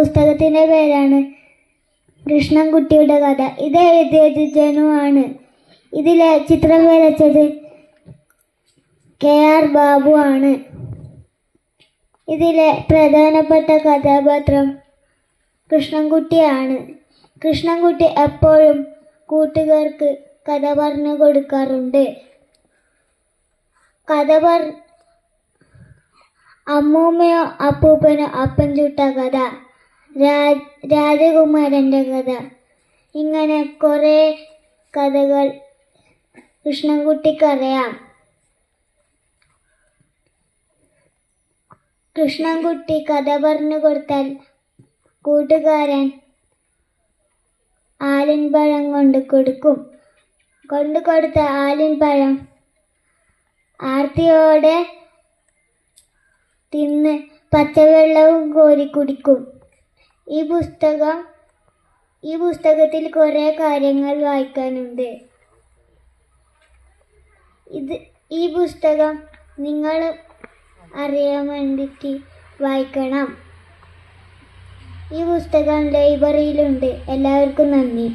പുസ്തകത്തിന്റെ പേരാണ് കൃഷ്ണൻകുട്ടിയുടെ കഥ. ഇത് എഴുതിയത് ജനുവാണ് ഇതിലെ ചിത്രം വരച്ചത് കെ ആർ ബാബു ആണ്. ഇതിലെ പ്രധാനപ്പെട്ട കഥാപാത്രം കൃഷ്ണൻകുട്ടിയാണ്. കൃഷ്ണൻകുട്ടി എപ്പോഴും കൂട്ടുകാർക്ക് കഥ പറഞ്ഞു കൊടുക്കാറുണ്ട്. കഥ പറ അമ്മൂമ്മയോ അപ്പൂപ്പനോ അപ്പം ചുട്ട കഥ. രാജകുമാരന്റെ കഥ. ഇങ്ങനെ കുറേ കഥകൾ കൃഷ്ണൻകുട്ടിക്കറിയാം. കൃഷ്ണൻകുട്ടി കഥ പറഞ്ഞു കൊടുത്താൽ കൂട്ടുകാരൻ ആലിൻ പഴം കൊണ്ട് കൊടുക്കും. കൊണ്ടു കൊടുത്ത ആലിൻ പഴം ആർത്തിയോടെ തിന്ന് പച്ചവെള്ളവും കോരി കുടിക്കും. ഈ പുസ്തകം ഈ പുസ്തകത്തിൽ കുറേ കാര്യങ്ങൾ വായിക്കാനുണ്ട്. ഇത് ഈ പുസ്തകം നിങ്ങൾ അറിയാൻ വേണ്ടിയിട്ട് വായിക്കണം. ഈ പുസ്തകം ലൈബ്രറിയിലുണ്ട്. എല്ലാവർക്കും നന്ദി.